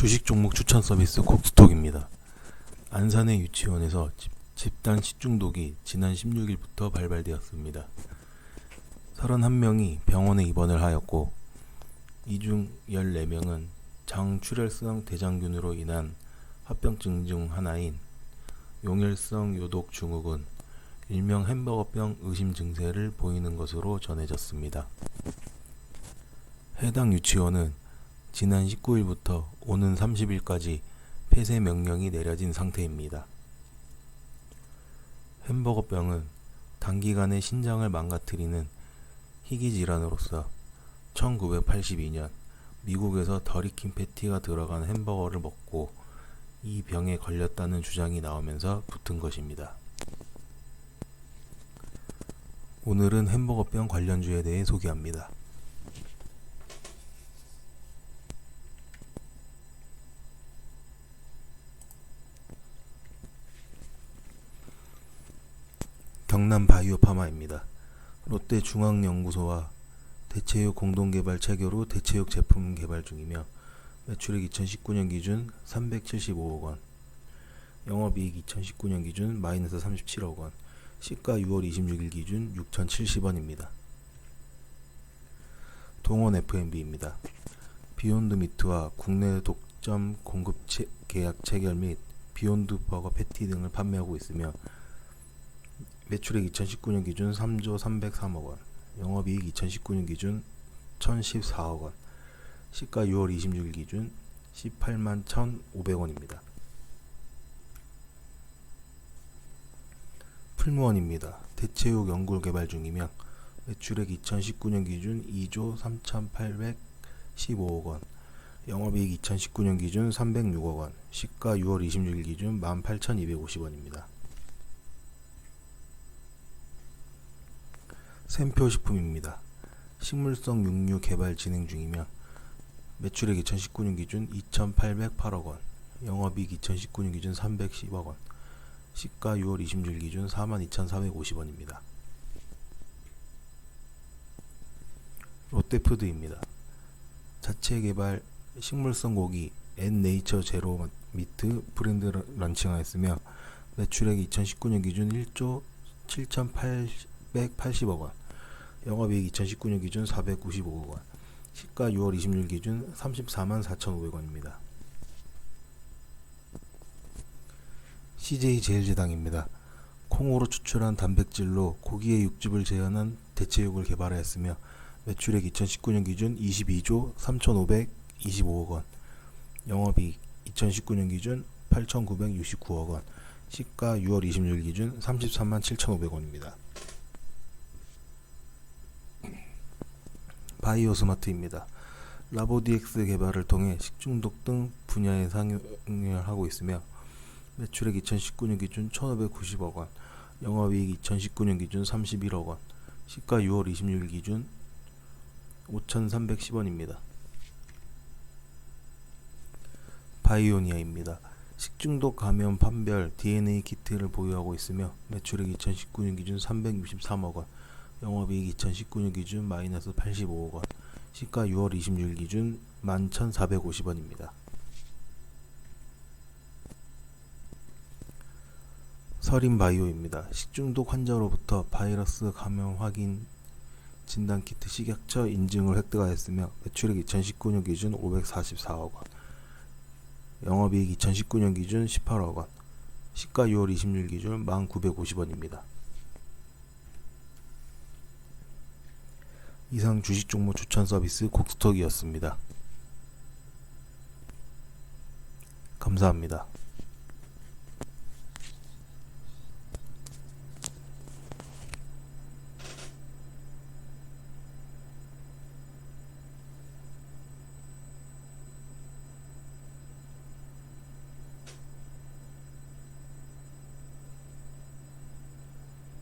주식 종목 추천 서비스 콕스톡입니다. 안산의 유치원에서 집, 집단 식중독이 지난 16일부터 발발되었습니다. 31명이 병원에 입원을 하였고 이 중 14명은 장출혈성 대장균으로 인한 합병증 중 하나인 용혈성 요독 증후군 일명 햄버거병 의심 증세를 보이는 것으로 전해졌습니다. 해당 유치원은 지난 19일부터 오는 30일까지 폐쇄 명령이 내려진 상태입니다. 햄버거병은 단기간에 신장을 망가뜨리는 희귀 질환으로서 1982년 미국에서 더리킨 패티가 들어간 햄버거를 먹고 이 병에 걸렸다는 주장이 나오면서 붙은 것입니다. 오늘은 햄버거병 관련주에 대해 소개합니다. 경남 바이오파마입니다. 롯데 중앙연구소와 대체육 공동개발 후 대체육 제품 개발 중이며 매출액 2019년 기준 375억 원, 영업이익 2019년 기준 마이너스 37억 원, 시가 6월 26일 기준 6,070원입니다. 동원 F&B입니다. 비욘드 미트와 국내 독점 공급 체, 계약 체결 및 비욘드 버거 패티 등을 판매하고 있으며 매출액 2019년 기준 3조 303억 원, 영업이익 2019년 기준 1014억 원, 시가 6월 26일 기준 18만 1,500원입니다. 풀무원입니다. 대체육 연구 개발 중이며 매출액 2019년 기준 2조 3,815억 원, 영업이익 2019년 기준 306억 원, 시가 6월 26일 기준 18,250원입니다. 샘표식품입니다. 식물성 육류 개발 진행 중이며 매출액 2019년 기준 2,808억 원, 영업이익 2019년 기준 310억 원, 시가 6월 26일 기준 42,450원입니다. 롯데푸드입니다. 자체 개발 식물성 고기 앤네이처 제로 미트 브랜드 런칭하였으며 매출액 2019년 기준 1조 7,880억 원, 영업이익 2019년 기준 495억 원, 시가 6월 26일 기준 34만 4,500원입니다. CJ 제일제당입니다. 콩으로 추출한 단백질로 고기의 육즙을 재현한 대체육을 개발하였으며 매출액 2019년 기준 22조 3,525억 원, 영업이익 2019년 기준 8,969억 원, 시가 6월 26일 기준 33만 7,500원입니다. 바이오 스마트입니다. 라보디엑스 개발을 통해 식중독 등 분야에 상용을 하고 있으며 매출액 2019년 기준 1,590억 원, 영업이익 2019년 기준 31억 원, 시가 6월 26일 기준 5,310원입니다. 바이오니아입니다. 식중독 감염 판별 DNA 키트를 보유하고 있으며 매출액 2019년 기준 363억 원, 영업이익 2019년 기준 마이너스 85억 원, 시가 6월 26일 기준 11,450원입니다. 서린바이오입니다. 식중독 환자로부터 바이러스 감염 확인 진단키트 식약처 인증을 획득하였으며 매출액 2019년 기준 544억 원, 영업이익 2019년 기준 18억 원, 시가 6월 26일 기준 1,950원입니다. 이상 주식 종목 추천 서비스 곡스톡이었습니다. 감사합니다.